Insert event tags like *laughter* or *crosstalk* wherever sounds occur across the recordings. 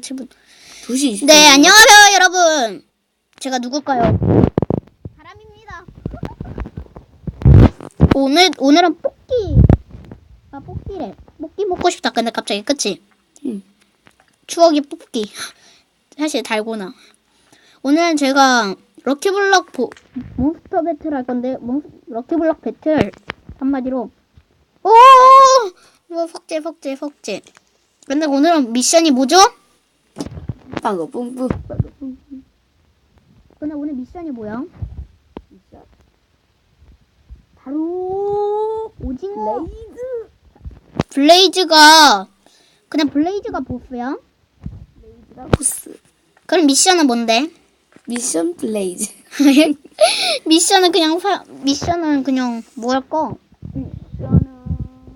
7분. 2시 20분. 네, 안녕하세요, 여러분. 제가 누굴까요? 바람입니다. 오늘, 오늘은 뽑기. 아, 뽑기래. 뽑기 먹고 싶다. 근데 갑자기, 그치? 응. 추억이 뽑기. 사실 달고나. 오늘은 제가 럭키블럭 보, 몬스터 배틀 할 건데, 몬, 럭키블럭 배틀. 한마디로. 오! 뭐, 석재, 석재, 석재. 근데 오늘은 미션이 뭐죠? 빵거 뿡뿡. 빵거 뿡뿡. 근데 오늘 미션이 뭐야? 진짜. 바로 오징어 레이즈. 블레이즈가 그냥 블레이즈가 보스야? 레이즈가 보스. 그럼 미션은 뭔데? 미션 블레이즈. *laughs* 미션은 그냥 사, 미션은 그냥 뭐 할까?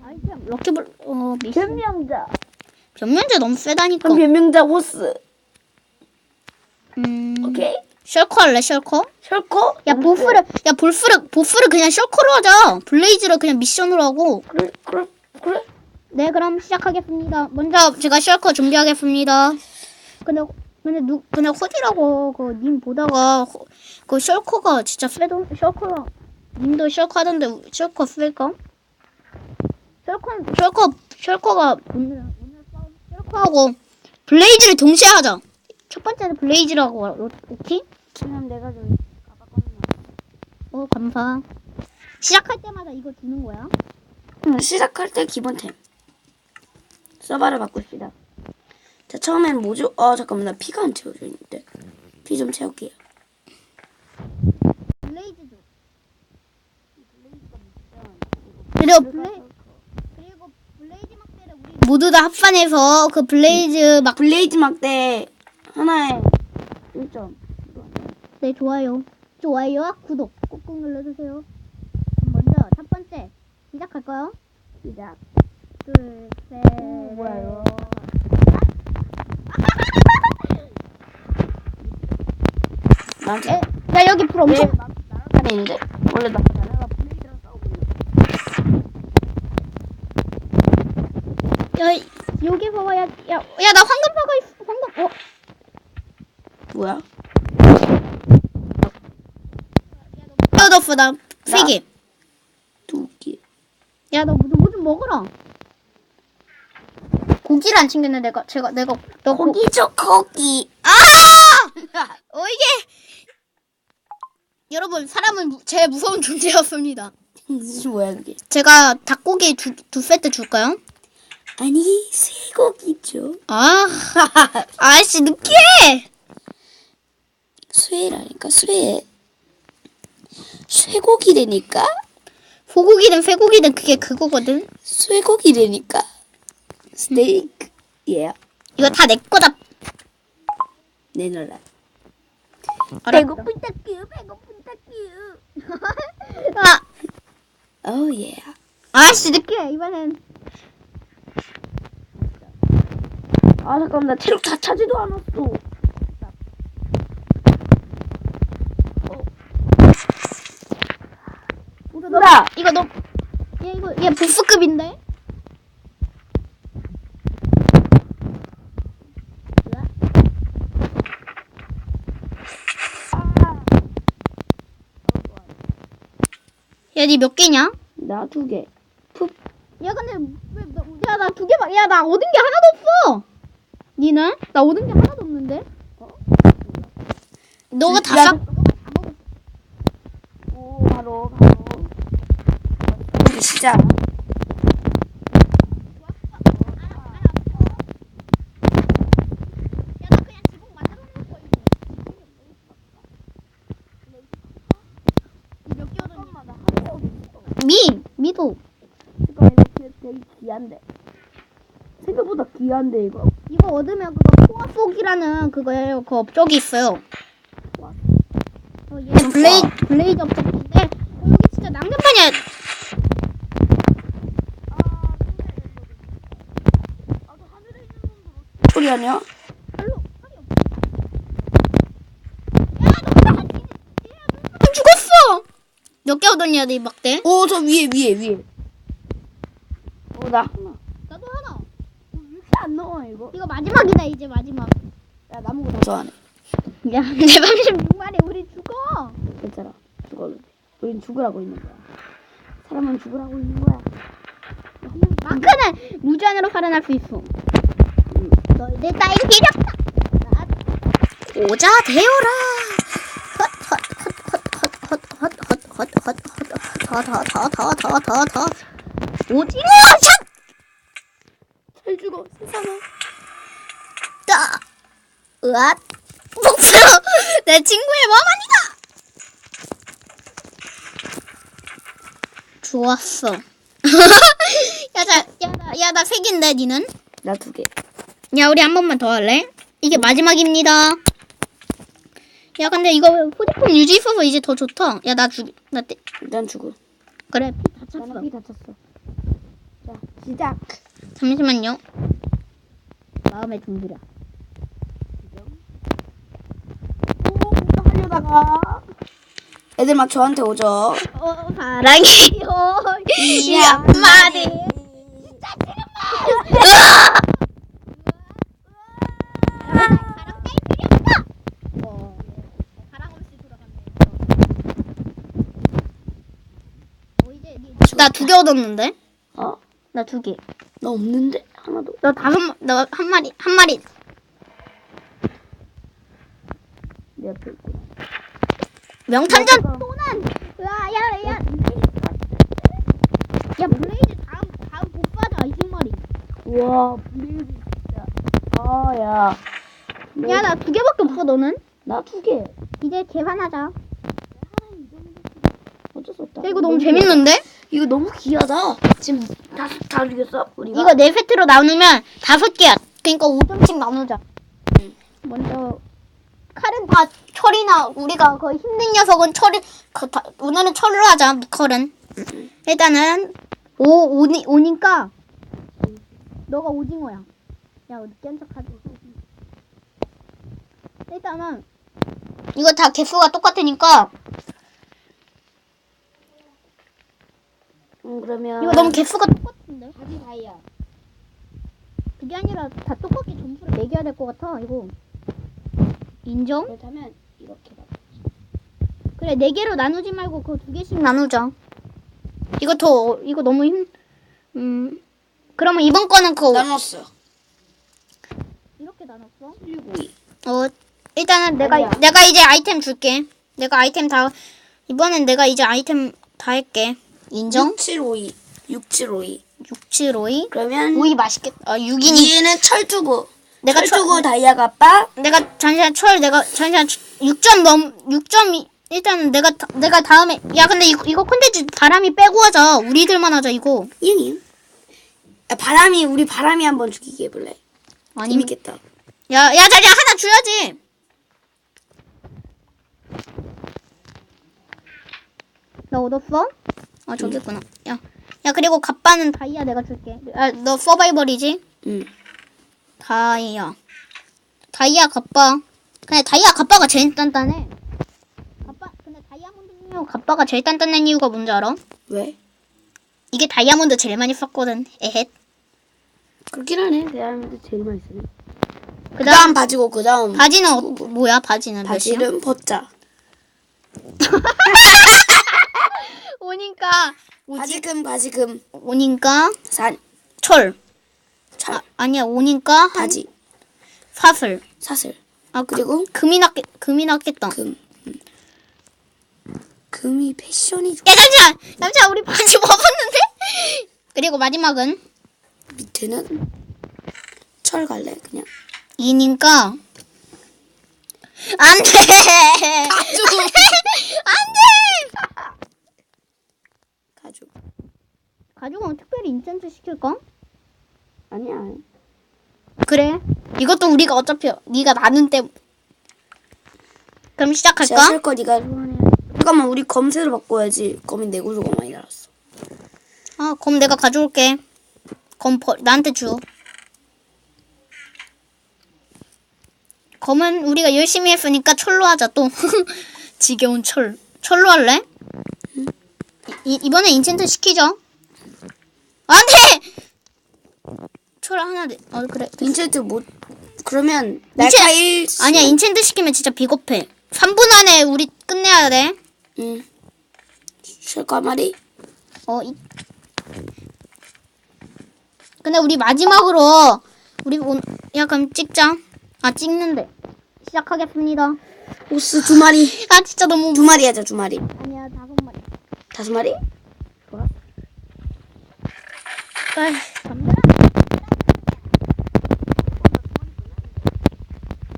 아이템 럭키블 어 미션 변명자. 변면제 너무 세다니까. 변명자 보스. 음 오케이. 셜커 할래 셜커? 셜코? 야 보스를 야 보스를 보스를 그냥 셜커로 하자. 블레이즈를 그냥 미션으로 하고. 그래 그래 그래. 네, 그럼 시작하겠습니다. 먼저 제가 셜커 준비하겠습니다. 근데 근데 누 근데 호디라고 그 님 보다가 허- 그 셜커가 진짜 세던 셜커 님도 셜커 하던데 셜커 쓸까? 셜커 셜커 셜커가 오늘 오늘 싸움 셜커하고 블레이즈를 동시에 하자. 첫 번째는 블레이즈라고 하- 오케이? 그럼 내가 좀 가봤거든요. 어 감사. 시작할 때마다 이거 주는 거야? 응, 시작할 때 기본템. 서바를 바꿉시다. 자, 처음엔 뭐죠? 아, 잠깐만, 나 피가 안 채워져 있는데. 피 좀 채울게요. 블레이즈도. 그리고 블레 그리고 블레이즈 막대를 우리 모두 다 합산해서 그 블레이즈 막. 블레이즈 막대 하나에 1점. 네 좋아요. 좋아요와 구독 꾹꾹 눌러주세요. 그럼 먼저 첫 번째 시작할까요? 시작. 둘, 셋. 뭐야, 나한테. 에, 야 여기 불 엄청. 네, 나는데 원래 나 야 여기 봐봐 야, 야, 야 나 황금파가 있어. 황금. 어, 뭐야? 파우더프 나세 개. 두 개. 야 너 뭐 좀 먹어라. 고기를 안 챙겼네 내가 제가 내가 너 고- 고기죠, 고기. 아! *laughs* 어 이게 여러분 사람은 무- 제일 무서운 존재였습니다. 이게 뭐야, 그게? 제가 닭고기 두, 두 세트 줄까요? 아니, 쇠고기죠. 아, *laughs* 아씨 느끼해. 쇠라니까, 쇠. 쇠고기라니까? 소고기든 쇠고기든 그게 그거거든. 쇠고기라니까? 스테이크. 예. 이거 다 내 거다. 내놔라. 알았어. 따규, 배고픈 따규. *laughs* 아, 오, 예. 아씨 느끼해 이번엔. 아, 잠깐만, 나 체력 다 차지도 않았어. 이거 나! 이거 너, 얘 이거 얘 보스급인데? 야, 니 몇 개냐? 나 두 개. 푹. 야, 근데 왜, 너, 야, 나 두 개만, 야, 나 얻은 게 하나도 없어. 니는? 나 얻은 게 하나도 없는데? 너가 다 야, 싹, 너가 다 먹었어. 오, 바로, 바로. 얻었니? 미, 미도. 이거 되게 귀한데. 생각보다 귀한데, 이거. 이거 얻으면 그거 포화폭이라는 그거예요. 그 업적이 있어요. 블레이 블레이즈 업적인데 어, 여기 진짜 낭만이야. 너 죽었어. 몇 개 얻었냐, 네 막대? 오, 저 위에, 위에, 위에. 오, 나 하나. 나도 하나. 왜 이렇게 안 나와, 이거? 이거 마지막이다 이제 마지막. 야 나무고 더 안해 야, *laughs* 내 36마리 우리 죽어. 괜찮아 죽어 우린 죽으라고 있는 거야 사람은 죽으라고 있는 거야 마크는 무제한으로 살아날 수 있어. 너희들 따위 필요 없다. 오자 되어라. 헛헛헛헛헛헛헛헛헛헛헛헛헛헛헛 오징어 샷! 잘 죽어 세상아 따! 으앗! 복수! 내 친구의 멍하니다! 좋았어. 야, 자, 야, 나, 야, 나 색인데, 니는? 나 두 개 야, 우리 한 번만 더 할래? 이게 마지막입니다. 야, 근데 이거 휴대폰 유지 있어서 이제 더 좋다. 야, 나 죽, 나 때, 난 죽어 그래. 나는 피 다쳤어 자 시작 잠시만요. 마음의 준비라. 오 하려다가 애들 막 저한테 오죠 어, 사랑해요. 이 한마디. 나 두 개 얻었는데? 어? 나 두 개. 나 없는데 하나도 너 다섯, 마- 너한 마리, 한 마리. 내 옆에 있고 명탐정 나 또난. 와, 야, 야. 야, 블레이즈 다음, 다음 복받아, 20마리. 우와 블레이즈 진짜 아 야 야, 나 두 개밖에 없어, 너는? 나 두 개 이제 계산하자. 어쩔 수 없다 야, 이거 너무 재밌는데? 이거 너무 귀하다 지금 다, 다 죽였어 우리가 이거 네 세트로 나누면 다섯 개야. 그러니까 5점씩 나누자. 먼저 칼은 다 철이나 우리가 그 힘든 녀석은 철이 그 다, 오늘은 철로 하자. 무컬은 일단은 오 오니 오니까 너가 오징어야. 야깬 척하지? 일단은 이거 다 개수가 똑같으니까 음, 그러면 이거 너무 개수가 똑같은데? 다시 다이아 그게 아니라 다 똑같게 점수를 매겨야 될 것 같아. 이거 인정? 그렇다면 이렇게 봐 그래 네 개로 나누지 말고 그거 두 개씩 나누자. 이거 더 이거 너무 힘. 음. 그러면 이번 거는 그거 나눴어 이렇게 나눴어? 1, 9, 2 어 일단은 내가 아니야. 내가 이제 아이템 줄게. 내가 아이템 다 이번엔 내가 이제 아이템 다 할게. 인정? 6, 7, 5, 2 6, 7, 5, 2 6, 7, 5, 2. 그러면 5이 맛있겠다. 아, 6이니. 얘는 철두고 내가 철두고 철, 다이아가 아빠 내가 잠시만 철 내가 잠시만 6점 넘 6점 일단은 내가 다- 내가 다음에 야 근데 이거 이거 콘텐츠 바람이 빼고 하자. 우리들만 하자 이거. 이응 야, 바람이 우리 바람이 한번 죽이게 해볼래 아니 재밌겠다 야, 야, 자리야 하나 줘야지. 나 얻었어? 아, 저기 있구나. 야, 야, 그리고 갑바는 다이아 내가 줄게. 아, 너 서바이벌이지? 응 다이아. 다이아 갑바. 근데 다이아 갑바가 제일 단단해. 갑바, 근데 다이아몬드 중에 갑바가 제일 단단한 이유가 뭔지 알아? 왜? 이게 다이아몬드 제일 많이 썼거든. 에헷. 그렇긴 하네 대한민국 제일 많이 쓰네 그그 다음, 다음 바지고 그 다음 바지는 어, 뭐야, 바지는 몇이야? 바지는 벗자 *laughs* 오니까, 바지금 바지금. 오니까, 산. 철. 차, 아, 아니야 오니까 한 바지. 사슬. 사슬. 아 그, 그리고? 금이 났겠 금이 났겠다. 금. 음. 금이 패션이 좋 야 잠시만! 잠시만 우리 바지 *laughs* 먹었는데? 그리고 마지막은? 밑에는 철 갈래 그냥. 이니까 안돼 가죽 가죽은 특별히 시킬까 아니야. 그래? 이것도 우리가 어차피 네가 나는 때 그럼 시작할까? 제가 쓸거 네가 잠깐만 우리 검새로 바꿔야지. 검이 내구도가 많이 달았어. 아 검 내가 가져올게. 검 버, 나한테 줘. 검은 우리가 열심히 했으니까 철로 하자 또. *laughs* 지겨운 철. 철로 할래? 이, 이번에 인챈트 시키죠? 안 돼 철 하나 내. 어 그래. 인체트 못 그러면 날카 1 아니야 인챈트 시키면 진짜 비겁해. 3분 안에 우리 끝내야 돼. 응. 한 마리? 어. 이... 근데 우리 마지막으로 우리 온 약간 찍자. 아 찍는데 시작하겠습니다. 오스 두 마리. 아 진짜 너무 두 마리 하자 두 마리. 아니야 다섯 마리. 다섯 마리? 잠들아.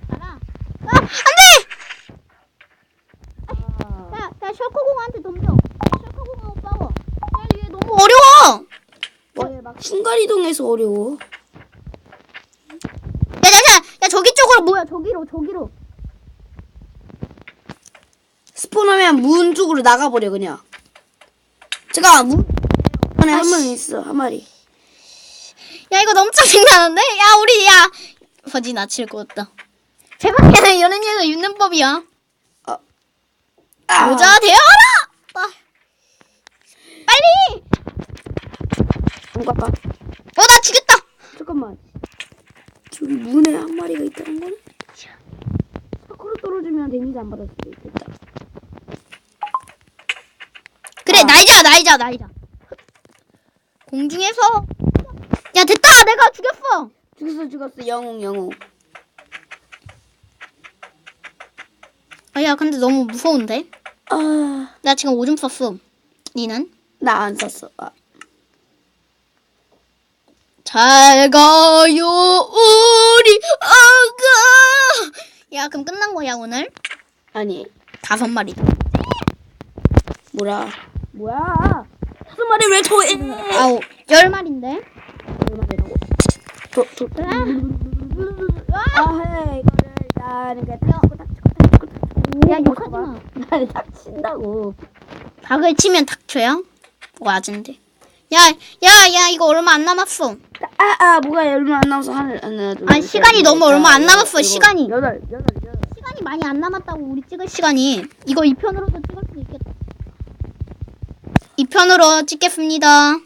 가라. 아 안돼. 야, 야 셜커공한테 덤벼. 셜커공하고 싸워. 야 이게 너무 어려워. 뭐야 막 순간 이동해서 어려워. 야, 야, 야, 야, 저기 쪽으로 뭐야? 저기로, 저기로. 스폰하면 문 쪽으로 나가버려 그냥. 잠깐 문 안에 한명 있어 한 마리. 야, 이거 너무 짜증나는데? 야, 우리, 야. 버지 나칠 것 같다. 제발에는 이런 녀석 있는 법이야. 아, 모자 되어라! 아. 빨리! 뭔가 봐. 어, 나 죽였다! 잠깐만. 저기 문에 한 마리가 있다는 거는? 밖으로 떨어지면 데미지 안 받을 수도 있겠다. 그래, 아. 날자, 날자, 날자. 공중에서. 야, 됐다! 내가 죽였어! 죽었어 죽었어 영웅 영웅. 아, 야, 근데 너무 무서운데? 아, 나 지금 오줌 썼어. 니는? 나 안 썼어. 아. 잘 가요 우리 아가. 야 그럼 끝난 거야 오늘? 아니. 다섯 마리. 뭐라? 뭐야? 다섯 마리 왜 더해? 아우 열 마리인데? 아, 해 이거를 일단 이렇게 딱 치고 딱 치고 딱 치고 딱 치고. 야 욕하지 마 나를 딱 친다고. 닭을 치면 닭초야? 와진데. 야 야 야 이거 얼마 안 남았어 아, 아, 뭐가 얼마 안 남아서 하늘 하나 둘. 아니, 셋, 시간이 넷, 너무 얼마 안 남았어, 일곱, 시간이. 여덟 여덟 여덟. 시간이 많이 안 남았다고 우리 찍을 시간이 이거 2편으로도 찍을 수 있겠다 2편으로 찍겠습니다